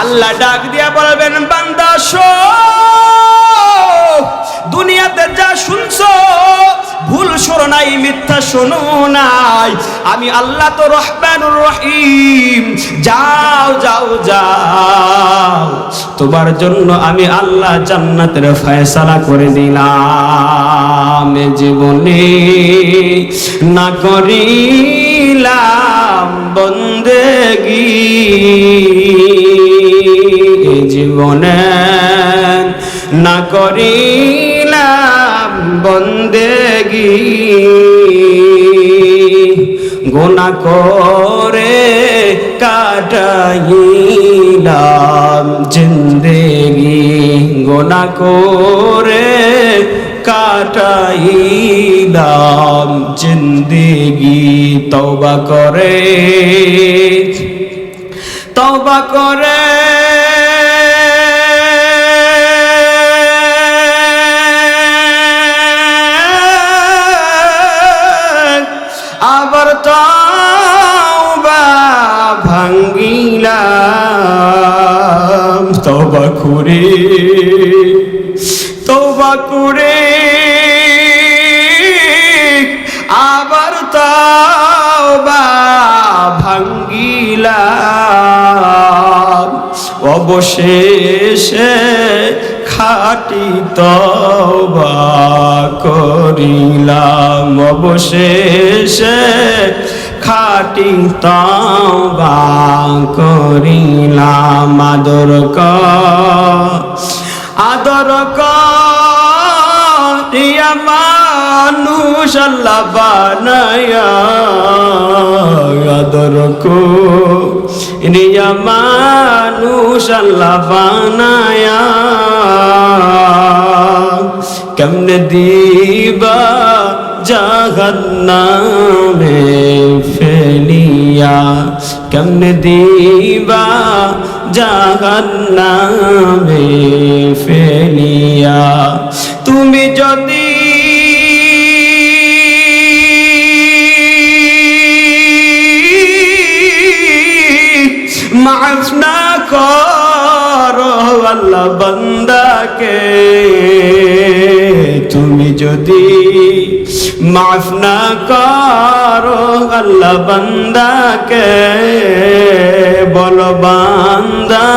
আল্লাহ ডাক দিয়া বলবেন, বান্দা শো দুনিয়াতে যা শুনছো, ভুল শোনো নাই, মিথ্যা শোনো নাই। আমি আল্লাহ তো রহমানুর রহিম। যাও যাও যাও। তোমার জন্য আমি আল্লাহ জান্নাতের ফয়সালা করে দিলাম। জীবনে না করিলাম বন্দেগি। জীবনে না করিলাম বন্দেগি গোনা করে কাটাইলাম জিন্দেগি। গোনা করে কাটাইলাম জিন্দেগি। তওবা করে তওবা করে করে। তওবা করে। আবার তওবা ভাঙ্গিলাম। অবশেষে খাটি তওবা করিলাম। অবশেষে খাটি তওবা করিলাম আদর কর আদর করিয়া মানুষ আদর করিয়া মানুষ আল্লাহ কেমনে দিবা জাহান্নামে ফেলিয়া কেমনে দিবা জাহান্নামে ফেলিয়া তুমি যদি মাফ না করো আল্লাহ বান্দাকে তুমি যদি মাফ না করো আল্লাহ বান্দাকে। বলো বান্দা,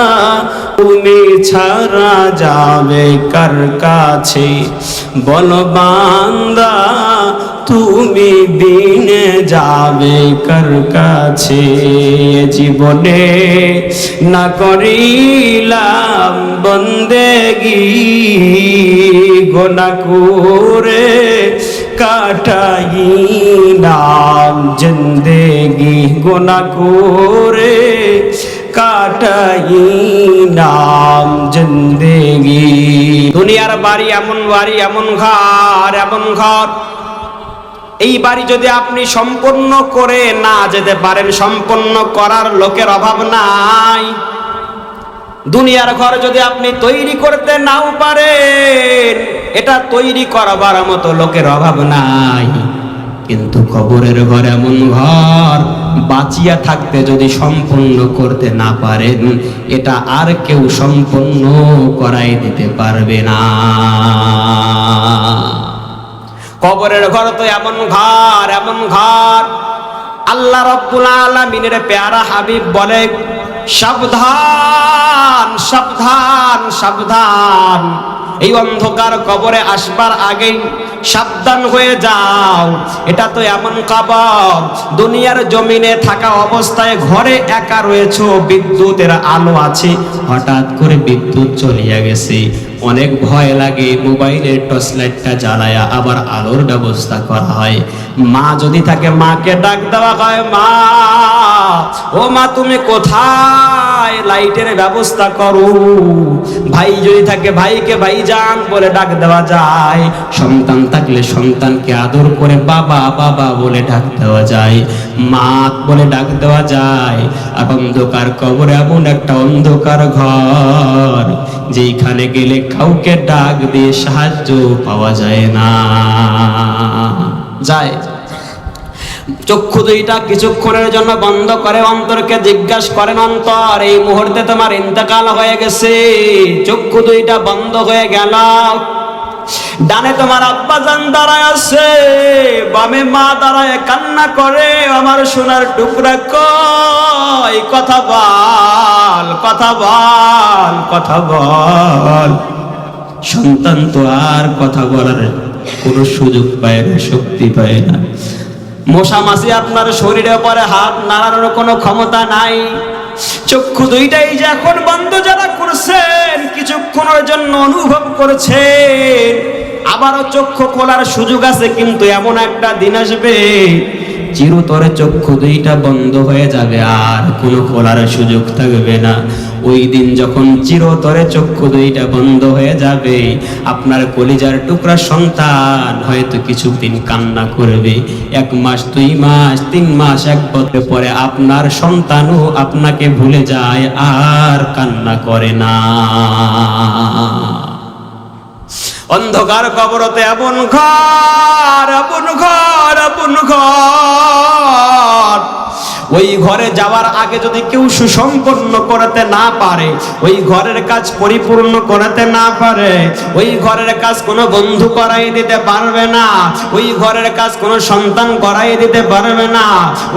তুমি ছাড়া যাবে কার কাছে? বলো বান্দা, তুমি বিনে যাবে কার কাছে? জীবনে না করিলাম বন্দেগি, গোনা করে কাটাইলাম জিন্দেগি গোনা করে। কাটাইলাম জিন্দেগি। দুনিয়ার বাড়ি এমন বাড়ি, এমন ঘর এমন ঘর। এই বাড়ি যদি আপনি সম্পন্ন করে না যেতে পারেন সম্পন্ন করার লোকের অভাব নাই। দুনিয়ার ঘর যদি আপনি তৈরি করতে নাও পারেন, এটা তৈরি করবার মতো লোকের অভাব নাই। কিন্তু কবরের ঘর এমন ঘর, বাঁচিয়া থাকতে যদি সম্পন্ন করতে না পারেন, এটা আর কেউ সম্পন্ন করাই দিতে পারবে না। কবরের ঘর তো এমন ঘর এমন ঘর। আল্লাহ রব্বুল আলামিনের পেয়ারা হাবিব বলে সাবধান সাবধান সাবধান। এই অন্ধকার কবরে আসবার আগেই সাবধান হয়ে যাও। এটা তো এমন কবর, দুনিয়ার জমিনে থাকা অবস্থায় ঘরে একা রয়েছো, বিদ্যুতের আলো আছে, হঠাৎ করে বিদ্যুৎ চলিয়া গেছে। অনেক ভয় লাগে মোবাইলের টর্চ লাইটটা জ্বালায়া আবার আলোর ব্যবস্থা করা হয়। মা যদি থাকে মাকে ডাক দেওয়া হয়, মা, ও মা, তুমি কোথায়? লাইটের ব্যবস্থা করো। ভাই যদি থাকে ভাইকে ভাই যান বলে ডাক দেওয়া যায়, সন্তান থাকলে সন্তানকে আদর করে বাবা বাবা বলে ডাক দেওয়া যায়। মা বলে ডাক দেওয়া যায়। আর অন্ধকার কবর এমন একটা অন্ধকার ঘর। যেখানে গেলে কাউকে ডাক দিয়ে সাহায্য পাওয়া যায় না। যায়। চক্ষু দুইটা কিছুক্ষণের জন্য বন্ধ করে অন্তরকে জিজ্ঞাসা করেন, অন্তর, এই মুহূর্তে তোমার ইন্তেকাল হয়ে গেছে। চক্ষু দুইটা বন্ধ হয়ে গেল। ডানে তোমার আব্বা জান দাঁড়ায় আছে, বামে মা দাঁড়ায় কান্না করে, আমার সোনার টুকরা কই কথা বল কথা বল কথা বল। সন্তান তো আর কথা বলার কোনো সুযোগ পায় না, শক্তি পায় না। মশা মাসি আপনার শরীরে পরে হাত নাড়ানোর কোনো ক্ষমতা নাই। চক্ষু দুইটাই যে এখন বন্ধ যারা করছেন, কিছুক্ষণের জন্য অনুভব করেছেন। আবারও চক্ষু খোলার সুযোগ আছে, কিন্তু এমন একটা দিন আসবে চিরতরে চক্ষু দুইটা বন্ধ হয়ে যাবে, আর কোনো খোলার সুযোগ থাকবে না। ওই দিন যখন চিরতরে চক্ষু দুইটা বন্ধ হয়ে যাবে, আপনার কলিজার টুকরা সন্তান হয়তো কিছুদিন কান্না করবে। এক মাস, দুই মাস, তিন মাস, এক বছর পরে আপনার সন্তানও আপনাকে ভুলে যায়, আর কান্না করে না। অন্ধকার কবরতে এমন ঘর আপন ঘর আপন ঘর। ওই ঘরে যাওয়ার আগে যদি কেউ সুসম্পন্ন করতে না পারে, ওই ঘরের কাজ পরিপূর্ণ করতে না পারে, ওই ঘরের কাজ কোনো বন্ধু করাই দিতে পারবে না, ওই ঘরের কাজ কোনো সন্তান করাই দিতে পারবে না,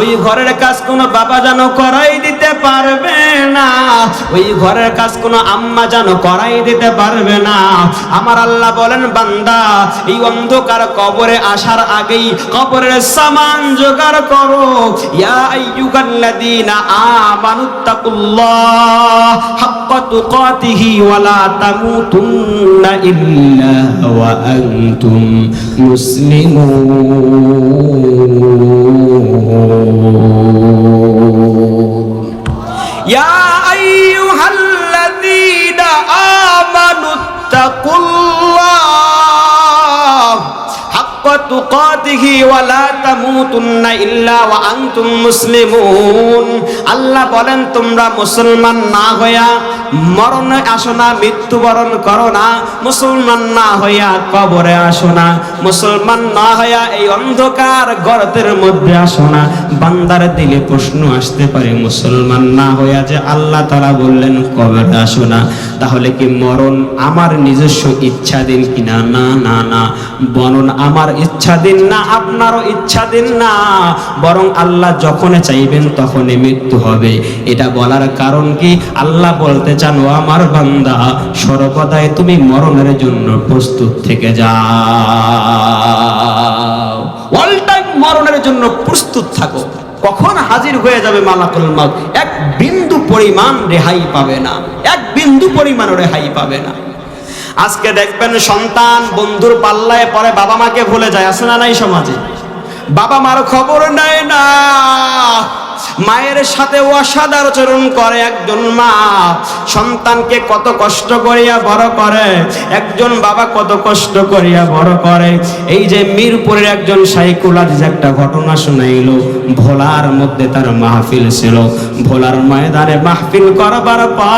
ওই ঘরের কাজ কোনো বাবা যেন করাই দিতে পারবে না, ওই ঘরের কাজ কোনো আম্মা যেন করাই দিতে পারবে না। আমার আল্লাহ বলেন, বান্দা, এই অন্ধকার কবরে আসার আগেই কবরের সামান জোগাড় করো। ইয়া আইয়ুহাল্লাযীনা আমানুত্তাকুল্লাহ হাক্কা তুকাতিহি ওয়া লা তামুতুন্না ইল্লা ওয়া আনতুম মুসলিমুন। ইয়া আইয়ুহাল্লাযীনা আমানুত্তাকুল্লাহ মিকাতিহি ওয়া লা তামুতুন্না ইল্লা ওয়া আনতুম মুসলিমুন। আল্লাহ বলেন, তোমরা মুসলমান না হইয়া মরণ আসো না, মৃত্যুবরণ করো না, মুসলমান না হইয়া কবরে আসো না, মুসলমান না হইয়া এই অন্ধকার গর্তের মধ্যে আসো না। বান্দার দিলে প্রশ্ন আসতে পারে, মুসলমান না হইয়া যে আল্লাহ তারা বললেন কবরে আসো না, তাহলে কি মরণ আমার নিজস্ব ইচ্ছাধীন কিনা? না না না। বরণ আমার ইচ্ছা ইচ্ছাধীন না, আপনারও ইচ্ছাধীন না। বরং আল্লাহ যখন চাইবেন তখনই মৃত্যু হবে। এটা বলার কারণ কি? আল্লাহ বলতে চান, ও আমার বান্দা, সর্বদাই তুমি মরণের জন্য প্রস্তুত থেকে যাও। অল টাইম মরণের জন্য প্রস্তুত থাকো। কখন হাজির হয়ে যাবে মালাকুল মাউত? এক বিন্দু পরিমাণ রেহাই পাবে না। এক বিন্দু পরিমাণ রেহাই পাবে না। আজকে দেখবেন সন্তান বন্ধুর পাল্লায় পরে বাবা মাকে ভুলে যায়। আসে না নাই সমাজে? বাবা মার খবর নেয় না। মায়ের সাথে অসাধার আচরণ করে একজন মা। সন্তানকে কত কষ্ট করিয়া বড় করে, একজন বাবা কত কষ্ট করিয়া বড় করে। এই যে মিরপুরের একজন সাইকুল আজ একটা ঘটনা শুনাইল, ভোলার মধ্যে তার মাহফিল ছিল। ভোলার ময়দানে মাহফিল করবার পর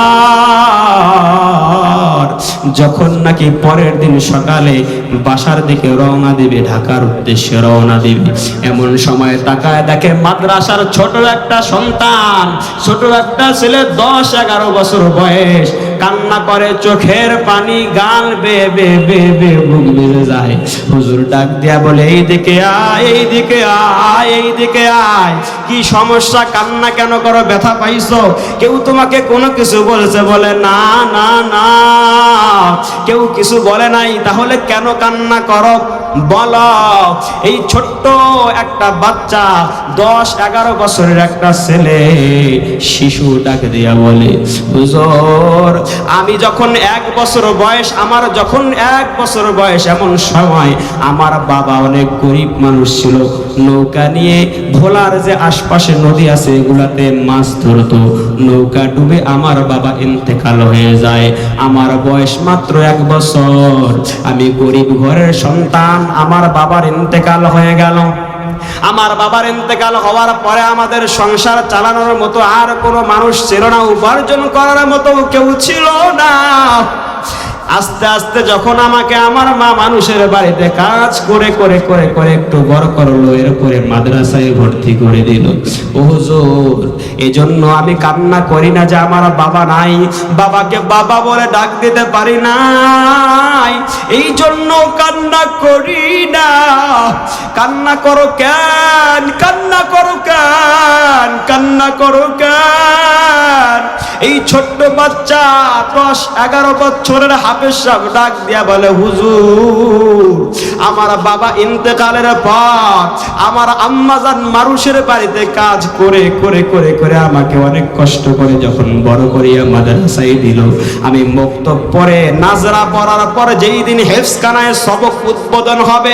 যখন নাকি পরের দিন সকালে বাসার দিকে রওনা দিবে, ঢাকার উদ্দেশ্যে রওনা দিবে, এমন সময় তাকায় দেখে মাদ্রাসার ছোট একটা সন্তান ছোট একটা ছেলে, দশ, এগারো বছর বয়স। কান্না করে, চোখের পানি, গাল বে বে বে বে বুক বেজে যায়। হুজুর ডাক দিয়া বলে, এই দিকে আয়, এই দিকে আয়, এই দিকে আয়। কি সমস্যা? কান্না কেন করো? ব্যথা পাইছো? কেউ তোমাকে কোনো কিছু বলেছে? বলে, না না না। কেউ কিছু বলে নাই। তাহলে কেন কান্না করো? বল, এই ছোট্ট একটা বাচ্চা, দশ, এগারো বছরের একটা ছেলে শিশু ডাকে দিয়া বলে, হুজুর, আমি যখন এক বছর বয়স, আমার যখন এক বছর বয়স এমন সময়, আমার বাবা অনেক গরিব মানুষ ছিল। নৌকা নিয়ে ভোলার যে আশপাশে নদী আছে, এগুলাতে মাছ ধরতো। নৌকা ডুবে আমার বাবা ইন্তেকাল হয়ে যায়। আমার বয়স মাত্র এক বছর। আমি গরিব ঘরের সন্তান আমার বাবার ইন্তেকাল হয়ে গেল। আমার বাবার ইন্তেকাল হওয়ার পরে আমাদের সংসার চালানোর মতো আর কোনো মানুষ ছিল না, উপার্জন করার মতো কেউ ছিল না। আস্তে আস্তে যখন আমাকে আমার মা মানুষের বাড়িতে কাজ করে করে করে করে একটু বড় করল এরপরে মাদ্রাসায় ভর্তি করে দিল। ও এজন্য আমি কান্না করি না যে আমার বাবা নাই। বাবাকে বাবা বলে ডাক দিতে পারি নাই। এই জন্য কান্না করি না। কান্না করো কেন? কান্না করো কেন? কান্না করো কেন? এই ছোট্ট বাচ্চা দশ, এগারো বছরের হাফেজ সাহেব ডাক দিয়া বলে, হুজুর, আমার বাবা ইন্তেকালের পর আমার আম্মাজান মানুষের বাড়িতে কাজ করে করে করে করে আমাকে অনেক কষ্ট করে যখন বড় করিয়া মাদ্রাসায় দিল। আমি মুক্ত পরে, নাজরা পড়ার পর যেই দিন হেফসখানায় সবক উদ্বোধন হবে,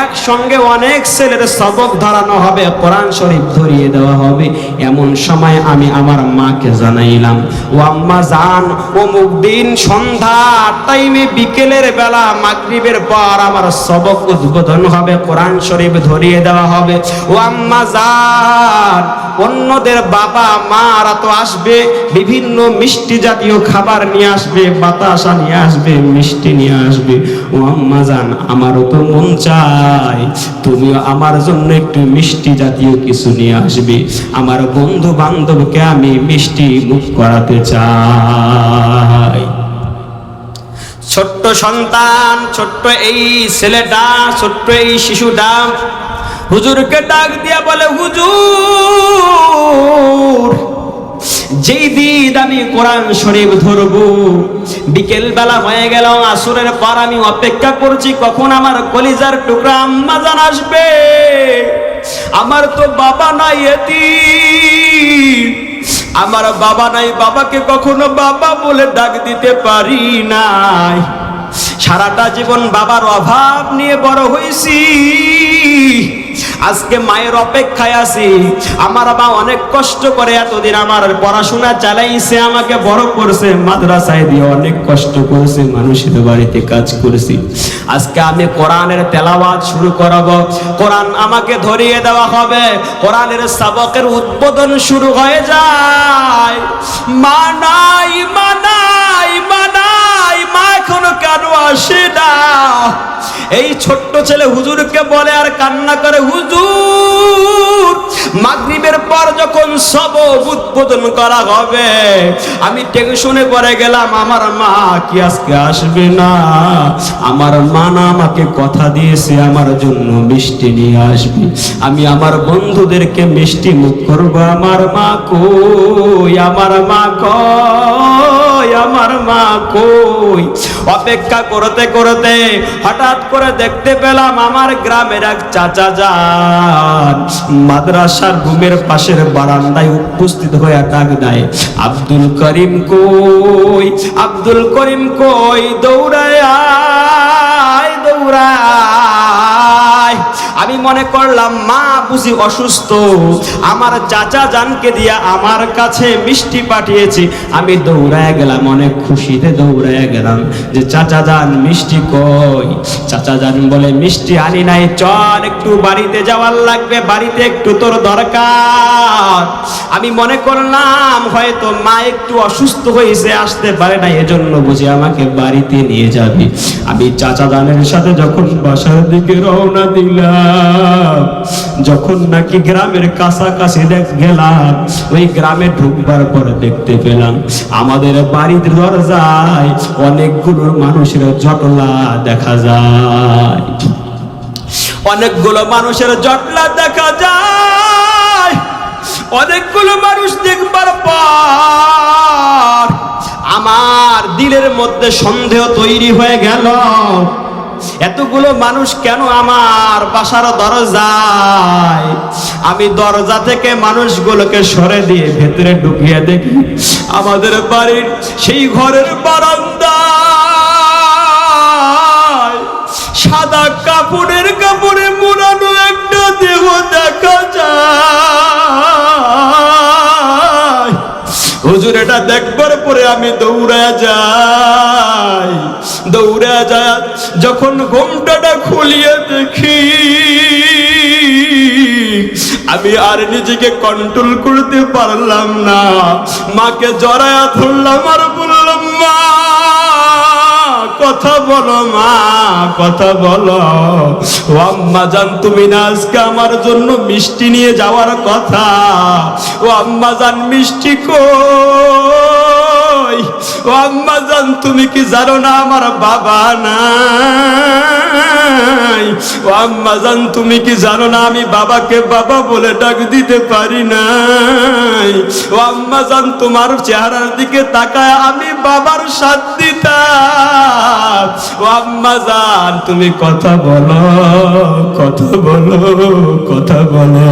একসঙ্গে অনেক ছেলের সবক ধরানো হবে, কোরআন শরীফ ধরিয়ে দেওয়া হবে। এমন সময় আমি আমার মাকে জানাইলাম, ও আম্মা জান অমুক দিন সন্ধ্যার টাইমে বিকেলের বেলা মাগরিবের পর আমার সবক উদ্বোধন হবে, কোরআন শরীফ ধরিয়ে দেওয়া হবে। অন্যদের বাবা, মারা তো আসবে, বিভিন্ন মিষ্টি জাতীয় খাবার নিয়ে আসবে, বাতাসা নিয়ে আসবে, মিষ্টি নিয়ে আসবে। ও আম্মা আমারও তো মন চাই তুমিও আমার জন্য একটু মিষ্টি জাতীয় কিছু নিয়ে আসবে। আমার বন্ধু বান্ধবকে আমি মিষ্টি মুখ করাতে চাই। ছোট্ট সন্তান, ছোট্ট এই ছেলেটা, ছোট্ট এই শিশুটা হুজুরকে ডাক দিয়া বলে, হুজুর, যেই দিন আমি কোরআন শরীফ ধরব, বিকেল বেলা হয়ে গেল, আসরের পর আমি অপেক্ষা করছি, কখন আমার কলিজার টুকরা আম্মা জান আসবে? আমার তো বাবা নাই এতি আমার বাবা নাই, বাবাকে কখনো বাবা বলে ডাক দিতে পারি নাই। সারাটা জীবন বাবার অভাব নিয়ে বড় হয়েছি। আজকে মায়ের অপেক্ষায় আছি। আমার মা অনেক কষ্ট করে এতদিন আমার পড়াশোনা চালাইছে, আমাকে বড় করছে, মাদ্রাসায় দিয়ে অনেক কষ্ট করেছে, মানুষের বাড়িতে কাজ করেছি। আজকে আমি কোরআনের তেলাওয়াত শুরু করাবো। কোরআন আমাকে ধরিয়ে দেওয়া হবে। কোরআনের সাবকের উদ্বোধন শুরু হয়ে যায়। মানাই মানাই মানাই। মা এখনও কেন আসে না। এই ছোট্ট ছেলে হুজুরকে বলে, আর কান্না করে হুজুর, মাগরিবের পর যখন সব উদ্বোধন করা হবে, আমি টেনশনে পড়ে গেলাম, আমার মা কি আজকে আসবে না? আমার মা না আমাকে কথা দিয়েছে, আমার জন্য মিষ্টি নিয়ে আসবে। আমি আমার বন্ধুদেরকে মিষ্টি মুখ করব, আমার মা কই, আমার মা কই আমার মা কই? অপেক্ষা করতে করতে হঠাৎ করে দেখতে পেলাম আমার গ্রামের এক চাচা যান। মাদ্রাসার রুমের পাশের বারান্দায় উপস্থিত হয়ে ডাক দেয়, আব্দুল করিম কই? আব্দুল করিম কই? দৌড়ায় আয় দৌড়ায় আমি মনে করলাম, মা বুঝি অসুস্থ। আমার চাচা জানকে দিয়া আমার কাছে মিষ্টি পাঠিয়েছি। আমি দৌড়ায় গেলাম, অনেক খুশিতে দৌড়ায় গেলাম যে, চাচা যান, মিষ্টি কই? চাচা যান বলে, মিষ্টি আনি নাই, চল, একটু বাড়িতে যাওয়ার লাগবে, বাড়িতে একটু তোর দরকার। আমি মনে করলাম, হয়তো মা একটু অসুস্থ হয়েছে, আসতে পারে না এজন্য বুঝি আমাকে বাড়িতে নিয়ে যাবি। আমি চাচা দানের সাথে যখন বাসার দিকে রওনা দিলাম যখন নাকি গ্রামের কাছাকাছি দেখ গেলাম, ওই গ্রামে ঢুকবার পরে দেখতে পেলাম, আমাদের বাড়ির দরজায় অনেকগুলো মানুষের জটলা দেখা যায়। অনেকগুলো মানুষের জটলা দেখা যায়। অনেকগুলো মানুষ দেখবার পর আমার দিলের মধ্যে সন্দেহ তৈরি হয়ে গেল। এতগুলো মানুষ কেন আমার বাসার দরজায়? আমি দরজা থেকে মানুষগুলোকে সরে দিয়ে ভেতরে ঢুকিয়ে দেখি আমাদের বাড়ির সেই ঘরের বারান্দা সাদা কাপড়ের কাপড়ে মোড়ানো আমি দৌড়া যাই দৌড়া যায় যখন ঘোমটাটা খুলিয়ে দেখি, আমি আর নিজেকে কন্ট্রোল করতে পারলাম না। মাকে জড়ায়া ধরলাম আর বললাম, মা, কথা বলো, মা, কথা বলো। ও আম্মা জান, তুমি না আজকে আমার জন্য মিষ্টি নিয়ে যাওয়ার কথা? ও আম্মা জান, মিষ্টি কই? ও আম্মা জান, তুমি কি জানো না আমার বাবা নাই? ও আম্মা জান, তুমি কি জানো না আমি বাবাকে বাবা বলে ডাক দিতে পারি নাই? ও আম্মা জান, তোমার চেহারার দিকে তাকায় আমি বাবার সাথ দিতাম ও আম্মা জান, তুমি কথা বলো কথা বলো কথা বলো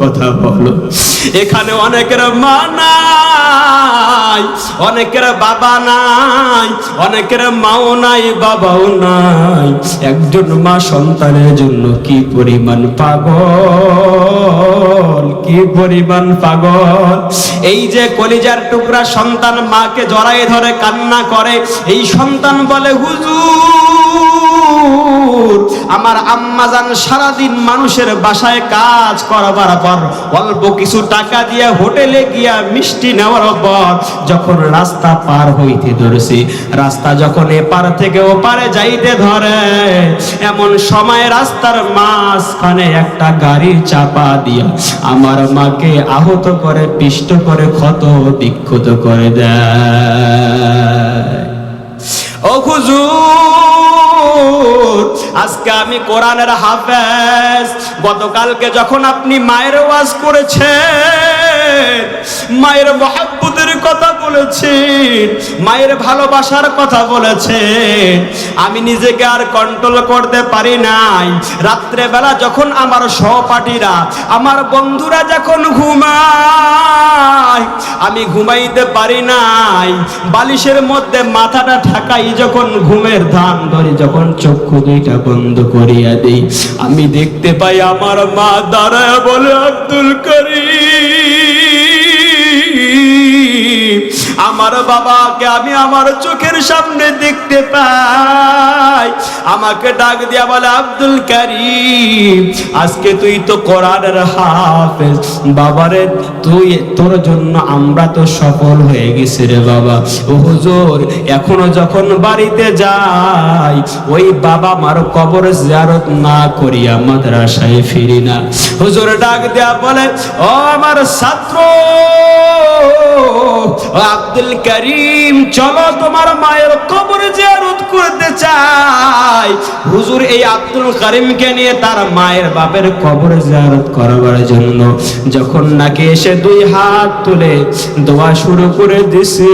কথা বলো। এখানে অনেকের মা নাই, অনেকের বাবা নাই, অনেকের মাও নাই, বাবাও নাই। একজন মা সন্তানের জন্য কি পরিমাণ পাগল, কি পরিমাণ পাগল। এই যে কলিজার টুকরা সন্তান মাকে জড়াই ধরে কান্না করে, এই সন্তান বলে হুজুর, আমার আম্মাজান সারাদিন মানুষের বাসায় কাজ করাবার পর অল্প কিছু টাকা দিয়ে হোটেলে গিয়া মিষ্টি নেওয়ার পর যখন রাস্তা পার হইতে ধরেছে, রাস্তা যখন এপার থেকে ওপারে যাইতে ধরে, এমন সময় রাস্তার মাঝখানে একটা গাড়ি চাপা দিয়া আমার মাকে আহত করে, পিষ্ট করে ক্ষত বিক্ষত করে দেয়। ও হুজুর আজকে আমি কোরআনের হাফেজ। গতকালকে যখন আপনি মায়ের ওয়াজ করেছেন মায়ের মহাব্বতের কথা বলেছেন, মায়ের ভালোবাসার কথা বলেছেন। আমি নিজেকে আর কন্ট্রোল করতে পারি নাই। রাত্রে বেলা যখন আমার সহপাঠীরা, আমার বন্ধুরা যখন ঘুমায়, আমি ঘুমাইতে পারি নাই। বালিশের মধ্যে মাথাটা ঠাকাই যখন ঘুমের ধান ধরি, যখন চক্ষু দুইটা বন্ধ করিয়া দেই। আমি দেখতে পাই আমার মা দাঁড়ায় বলে আব্দুল আমার বাবাকে আমি আমার চোখের সামনে দেখতে পাই। আমাকে ডাক দিয়া বলে, আব্দুল করিম, আজকে তুই তো কোরআনের হাফেজ। বাবারে, তুই, তোর জন্য আমরা তো সফল হয়ে গেছি রে বাবা। ও হুজুর, এখনও যখন বাড়িতে যাই, ওই বাবা মার কবর জিয়ারত না করিয়া মাদ্রাসায় ফিরি না। হুজুর ডাক দেয়া বলে, ও আমার ছাত্র আব্দুল করিম, চলো তোমার মায়ের কবর করতে চাই। হুজুর, এই আব্দুল করিমকে নিয়ে তার মায়ের বাপের কবর করাবার জন্য যখন নাকি এসে দুই হাত তুলে দোয়া শুরু করে দিছি,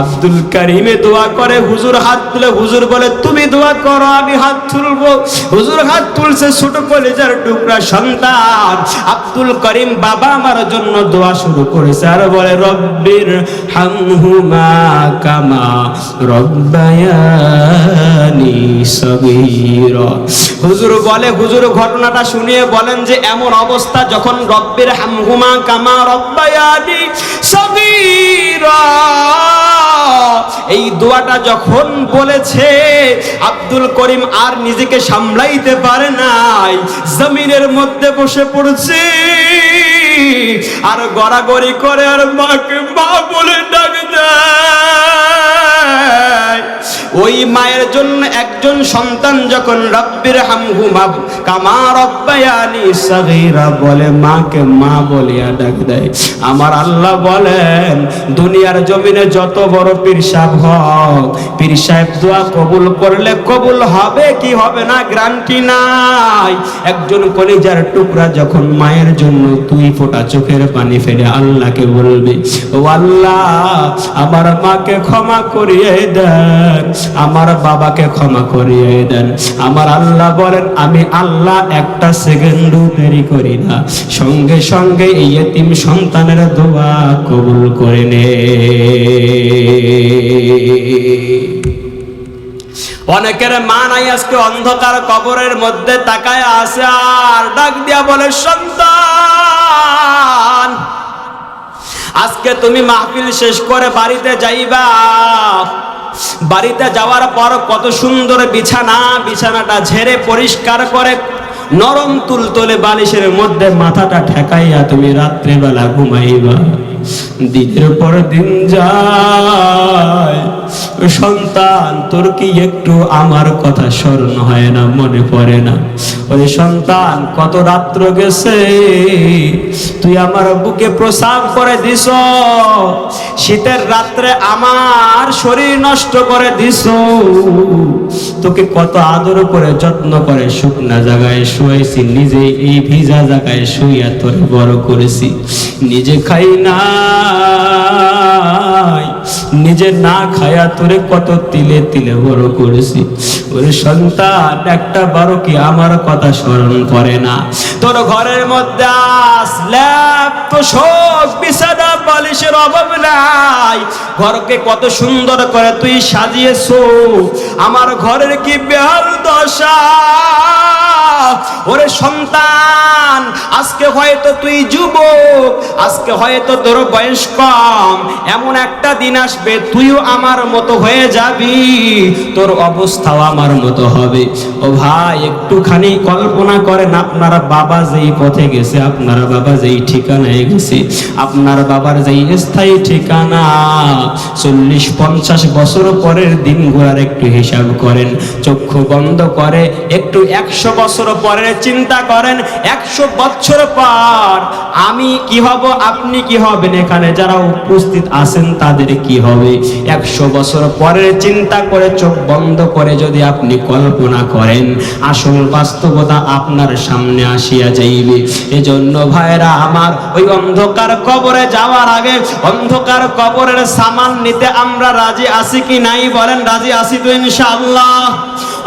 আব্দুল করিমে দোয়া করে, হুজুর হাত তুলে, হুজুর বলে, তুমি দোয়া করো, আমি হাত তুলবো। হুজুর হাত তুলছে ছোট কলেজার টুকরা সন্তান। আব্দুল করিম বাবা আমার জন্য দোয়া শুরু করেছে আর বলে, রব্বির হামহুমা কামা রব্বায়ানি সগীরা। হুজুর বলে, হুজুর ঘটনাটা শুনিয়ে বলেন যে, এমন অবস্থা যখন রব্বির হামহুমা কামা রব্বায়ানি সগীরা। এই দোয়াটা যখন বলেছে, আব্দুল করিম আর নিজেকে সামলাইতে পারে নাই, জমিনের মধ্যে বসে পড়ছে। আর গড়াগড়ি করে আর মাকে মা বলে ডাক দেয়। ওই মায়ের জন্য একজন সন্তান যখন রব্বির হামহুমা কামা রব্বায়ানি সাগীরা বলে, মাকে মা বলিয়া ডাক দেয়। আমার আল্লাহ বলেন, দুনিয়ার জমিনে যত বড় পীর সাহেব হোক, পীর সাহেব দোয়া কবুল করলে কবুল হবে কি হবে না গ্যারান্টি নাই। একজন কলিজার টুকরা যখন মায়ের জন্য দুই ফোঁটা চোখের পানি ফেলে আল্লাহকে বলবে, ও আল্লাহ, আমার মাকে ক্ষমা করিয়ে দেন। আমার বাবাকে ক্ষমা করিয়ে দেন। আমার আল্লাহ বলেন, আমি আল্লাহ একটা সেকেন্ডও দেরি করি না। সঙ্গে সঙ্গে এই এতিম সন্তানের দোয়া কবুল করে নে। অনেকের মা নাই আজকে অন্ধকার কবরের মধ্যে তাকায় আসে আর ডাক দিয়া বলে, সন্তান, আজকে তুমি মাহফিল শেষ করে বাড়িতে যাইবা। বাড়িতে যাওয়ার পর কত সুন্দর বিছানা, বিছানাটা ঝেড়ে পরিষ্কার করে নরম তুলতলে বালিশের মধ্যে মাথাটা ঠেকাইয়া তুমি রাত্রেবেলা ঘুমাইবা। দিনের পর দিন যায়। সন্তান, তোর কি একটু আমার কথা স্মরণ হয় না, মনে পড়ে না? ওই সন্তান, কত রাত্র গেছে? তুই আমার বুকে প্রসাব করে দিস। শীতের রাত্রে আমার শরীর নষ্ট করে দিস। তোকে কত আদর করে, যত্ন করে, শুকনা জায়গায় শুয়েছি, নিজে এই ভিজা জায়গায় শুইয়া তোরে বড় করেছি। নিজে খাই না নাই। নিজে না খায়া তোরে কত তিলে তিলে বড় করেছি। ওরে সন্তান, একটা বড় কি আমার কথা স্মরণ করে না? তোর ঘরের মধ্যে আসলাম তো সব বিছানা বালিশের অভাব নাই। ঘরকে কত সুন্দর করে তুই সাজিয়েছো। আমার ঘরের কি বেহাল দশা? ওরে সন্তান, আজকে হয়তো তুই যুবক, আজকে হয়তো তোর বয়স কম। এমন একটা দিন আসবে, তুইও আমার মতো হয়ে যাবি, তোর অবস্থাও আমার মতো হবে। ও ভাই, একটুখানি কল্পনা করেন, আপনার বাবা যেই পথে গেছে, আপনার বাবা যেই ঠিকানায় গেছে, আপনার বাবার যেই স্থায়ী ঠিকানা, চল্লিশ পঞ্চাশ বছর পরের দিনগুলার একটু হিসাব করেন, চক্ষু বন্ধ করে, একটু একশো বছর পরের চিন্তা করেন, একশো বছর পর আমি কি হব, আপনি কি হবেন? এখানে যারা উপস্থিত আছেন, তাদের কি হবে? একশো বছর পরের চিন্তা করে চোখ বন্ধ করে যদি আপনি কল্পনা করেন, আসল বাস্তবতা আপনার সামনে আসিয়া যাইবে। এজন্য ভাইরা আমার ওই অন্ধকার কবরে যাওয়ার আগে অন্ধকার কবরের সামান নিতে আমরা রাজি আছি কি নাই বলেন, রাজি আছি তো ইনশাআল্লাহ।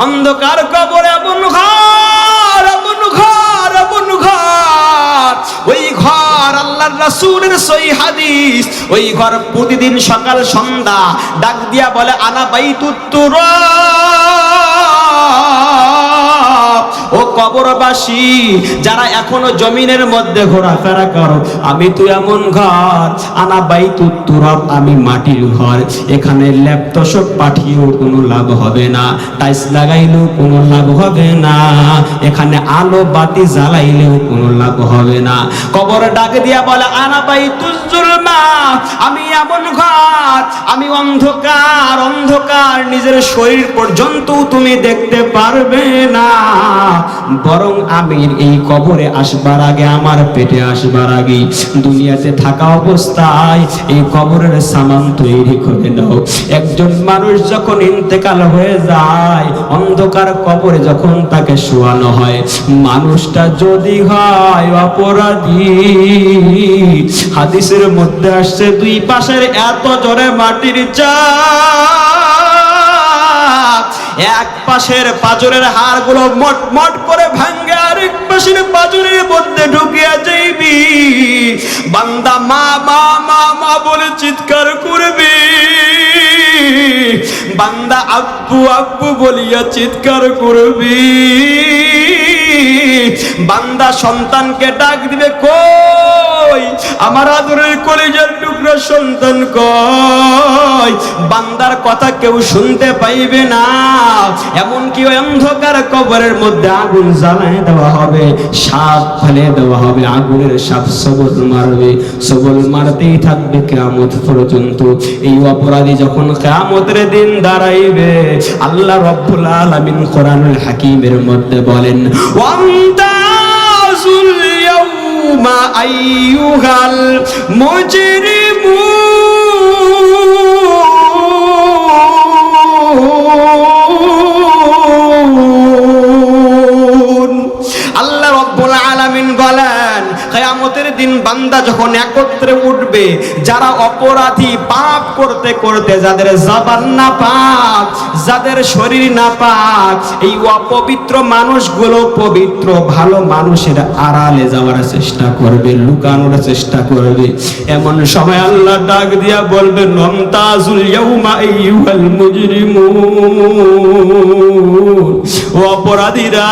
অন্ধকার কবরে এমন ঘর এমন ঘর এমন ঘর, ওই ঘর আল্লাহর রাসূলের সহি হাদিস। ওই ঘর প্রতিদিন সকাল, সন্ধ্যা ডাক দিয়া বলে, আনা বাইতুত্তুর ও কবরবাসী, যারা এখনও জমিনের মধ্যে ঘোরাফেরা করো। আমি তুই এমন ঘর, আনা বাই তুরব, আমি মাটির ঘর। এখানে ল্যাপটপ পাঠিয়েও কোনো লাভ হবে না টাইস লাগাইলেও কোনো লাভ হবে না। এখানে আলো বাতি জ্বালাইলেও কোনো লাভ হবে না। কবর ডাক দিয়া বলে, আনা বাই তুজুলমা আমি এমন ঘর, আমি অন্ধকার অন্ধকার, নিজের শরীর পর্যন্ত তুমি দেখতে পারবে না। বরং আমি এই কবরে আসবার আগে, আমার পেটে আসবার আগে, দুনিয়াতে থাকা অবস্থায় এই কবরের সামান তৈরি করে নাও। একজন মানুষ যখন ইন্তেকাল হয়ে যায়, অন্ধকার কবরে যখন তাকে শোয়ানো হয়, মানুষটা যদি হয় অপরাধী। হাদিসের মধ্যে আসছে, দুই পাশের এত জোরে মাটির চা এক পাশের পাজরের হাড়গুলো মট মট করে ভাঙ্গে, আরেক পাশের পাজরের মধ্যে ঢুকিয়া যাইবি। বান্দা মা মা মা মা বলে চিৎকার করবি। বান্দা আব্বু আব্বু বলিয়া চিৎকার করবি। বান্দা সন্তানকে ডাক দিবে কই? আমার আদরের কলেজের টুকরা সন্তান কই? বান্দার কথা কেউ শুনতে পাইবে না। এমনকি ওই অন্ধকার কবরের মধ্যে আগুন জ্বালায় দেওয়া হবে। সাপ ফেলে দেওয়া হবে। আগুনের সাপ সবল মারবে। সবল মারতেই থাকবে কেয়ামত পর্যন্ত। এই অপরাধী যখন কেয়ামতের দিন দাঁড়াইবে, আল্লাহ রব্বুল আলামিন কোরআনুল হাকিমের মধ্যে বলেন, ওয়ান্তাজুল ইয়াউমা আইয়ুহাল মুজরিমুন কিয়ামতের দিন বান্দা যখন একত্রে উঠবে, যারা অপরাধী পাপ করতে করতে যাদের জবান না পাক যাদের শরীর না পাক এই অপবিত্র মানুষগুলো পবিত্র, ভালো মানুষের আড়ালে যাওয়ার চেষ্টা করবে, লুকানোর চেষ্টা করবে। এমন সময় আল্লাহ ডাক দিয়া বলবে, নমতাজুল ইয়াউমা আইয়ুহাল মুজরিমুন। অপরাধীরা,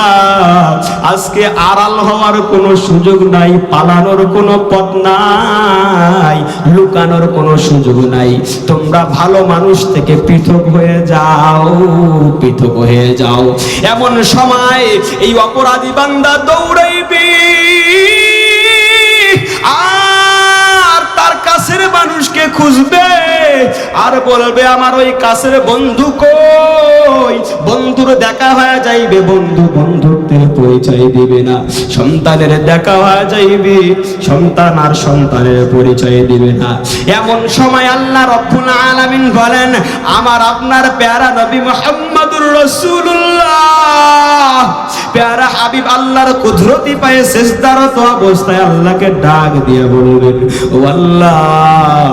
আজকে আড়াল হওয়ার কোনো সুযোগ নাই, পালানোর কোনো পথ নাই, লুকানোর কোনো সুযোগ নাই। তোমরা ভালো মানুষ থেকে পৃথক হয়ে যাও, পৃথক হয়ে যাও। এমন সময় এই অপরাধী বান্দা দৌড়াইবি। আর তার কাছের মানুষকে খুঁজবে আর বলবে, আমার ওই কাছের বন্ধু কই? বন্ধুর দেখা হয়ে যাইবে। বন্ধু বন্ধুত্বের পরিচয় দিবে না। সন্তানের দেখা হয়ে যাইবে। সন্তান আর সন্তানের পরিচয় দিবে না। এমন সময় আল্লাহ রব্বুল আলামিন বলেন, আমার আপনার প্যারা নবী প্যারা হাবিব আল্লাহর কুদরতি পায়ে সেজদারত অবস্থায় আল্লাহকে ডাক দিয়ে বলবেন, ও আল্লাহ,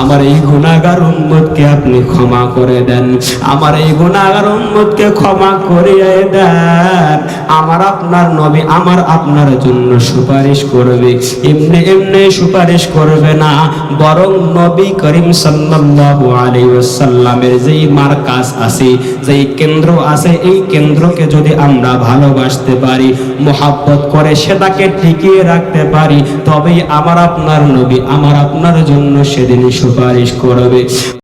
আমার এই গুনাহগার উম্মতকে আপনি ক্ষমা করে দেন। আমার এই গুনাহগার উম্মতকে ক্ষমা করিয়ে দেন। আমার আপনার নবী আমার আপনার জন্য সুপারিশ করবে। এমনি এমনি সুপারিশ করবে না, বরং নবী করিম সাল্লাল্লাহু আলাইহি ওয়াসাল্লামের যেই মার্কাজ আছে, যেই কেন্দ্র আছে, এই কেন্দ্রকে যদি আমরা ভালোবাসতে পারি, মোহাব্বত করে সেটাকে টিকিয়ে রাখতে পারি, তবেই আমার আপনার নবী, আমার আপনার জন্য সেদিন সুপারিশ করবে।